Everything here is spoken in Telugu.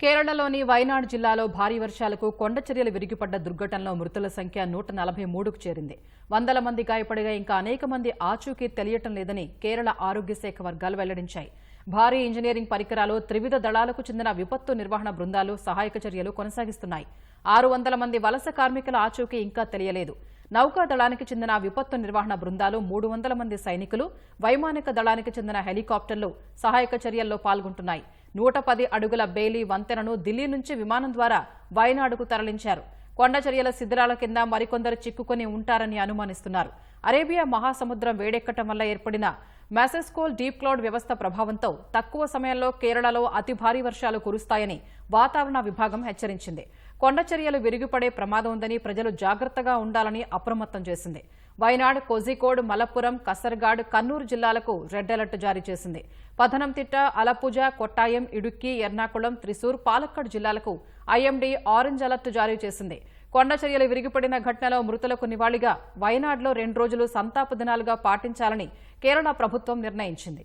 కేరళలోని వయనాడ్ జిల్లాలో భారీ వర్షాలకు కొండచర్యలు విరిగిపడ్డ దుర్ఘటనలో మృతుల సంఖ్య నూట నలభై మూడుకు చేరింది. వందల మంది గాయపడిగా ఇంకా అనేక మంది ఆచూకీ తెలియటం లేదని కేరళ ఆరోగ్య శాఖ వర్గాలు వెల్లడించాయి. భారీ ఇంజనీరింగ్ పరికరాలు త్రివిధ దళాలకు చెందిన విపత్తు నిర్వహణ బృందాలు సహాయక చర్యలు కొనసాగిస్తున్నాయి. ఆరు వందల మంది వలస కార్మికుల ఆచూకీ ఇంకా తెలియలేదు. నౌకా దళానికి చెందిన విపత్తు నిర్వహణ బృందాలు మూడు వందల మంది సైనికులు వైమానిక దళానికి చెందిన హెలికాప్టర్లు సహాయక చర్యల్లో పాల్గొంటున్నాయి. నూట పది అడుగుల బెయిలీ వంతెనను ఢిల్లీ నుంచి విమానం ద్వారా వయనాడుకు తరలించారు. కొండచర్యల శిథిరాల కింద మరికొందరు చిక్కుకొని ఉంటారని అనుమానిస్తున్నారు. అరేబియా మహాసముద్రం వేడెక్కటం వల్ల ఏర్పడిన మ్యాసెస్కోల్ డీప్ క్లౌడ్ వ్యవస్థ ప్రభావంతో తక్కువ సమయంలో కేరళలో అతి భారీ వర్షాలు కురుస్తాయని వాతావరణ విభాగం హెచ్చరించింది. కొండ చర్యలు విరిగిపడే ప్రమాదం ఉందని ప్రజలు జాగ్రత్తగా ఉండాలని అప్రమత్తం చేసింది. వయనాడ్ కోజికోడ్ మలప్పురం కసర్గాడ్ కన్నూరు జిల్లాలకు రెడ్ అలర్ట్ జారీ చేసింది. పథనంతిట్ట అలపుజ కొట్టాయం ఇడుక్కి ఎర్నాకుళం త్రిశూర్ పాలక్కడ్ జిల్లాలకు ఐఎండీ ఆరెంజ్ అలర్ట్ జారీ చేసింది. కొండ చర్యలు విరిగిపడిన ఘటనలో మృతులకు నివాళిగా వయనాడ్లో రెండు రోజులు సంతాప దినాలుగా పాటించాలని కేరళ ప్రభుత్వం నిర్ణయించింది.